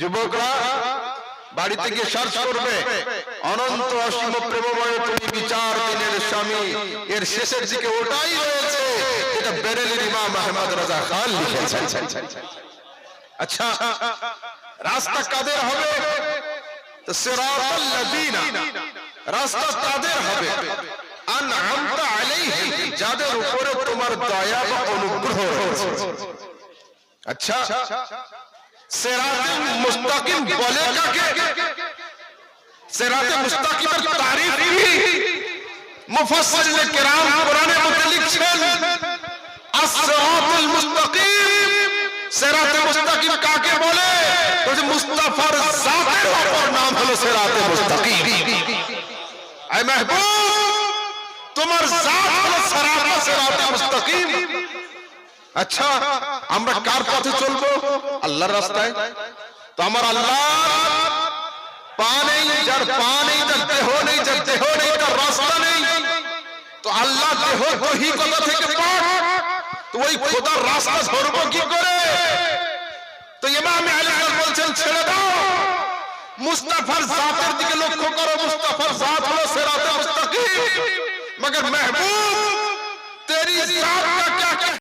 যুবকরা বাড়িতে গিয়ে সার্চ করবে। অনন্ত অসীম প্রেমময় তুমি বিচার দিনের স্বামী। এর শেষের দিকে ওটাই রয়েছে এটা বেরেলির ইমাম আহমদ রাজা খান লিখেছেন। আচ্ছা রাস্তা কাদের হবে? তো সিরাতাল লাযিনা। রাস্তা তাদের হবে। আনআমতা আলাইহিম যাদের উপরে তোমার দয়া বা অনুগ্রহ রয়েছে। আচ্ছা সিরাতে মুস্তাকিম বলে কাকে? সিরাতে মুস্তাকিমের তারিফ কি? মুফাসসিরিন কিরাম কোরআনের মধ্যে লিখছেন as-siratul মুস্তাকিম। সিরাতে মুস্তাকিম কাকে বলে? বলছে মুস্তাফার জাতের অপর নাম হলো সিরাতে মুস্তাকিম। আয় মাহবুব তোমার জাত হলো সিরাতে মুস্তাকিম। আচ্ছা আমরা কার পথে চলবো? আল্লাহর রাস্তায়। তো আমার আল্লাহ পা নেই যার পা নেই যার দেহ নেই যার দেহ নেই তার রাস্তা নেই। তো মুস্তাফার দিকে লক্ষ্য করো। মুস্তাফার জাত হলো সেরাতে মগর মাহবুব তেরি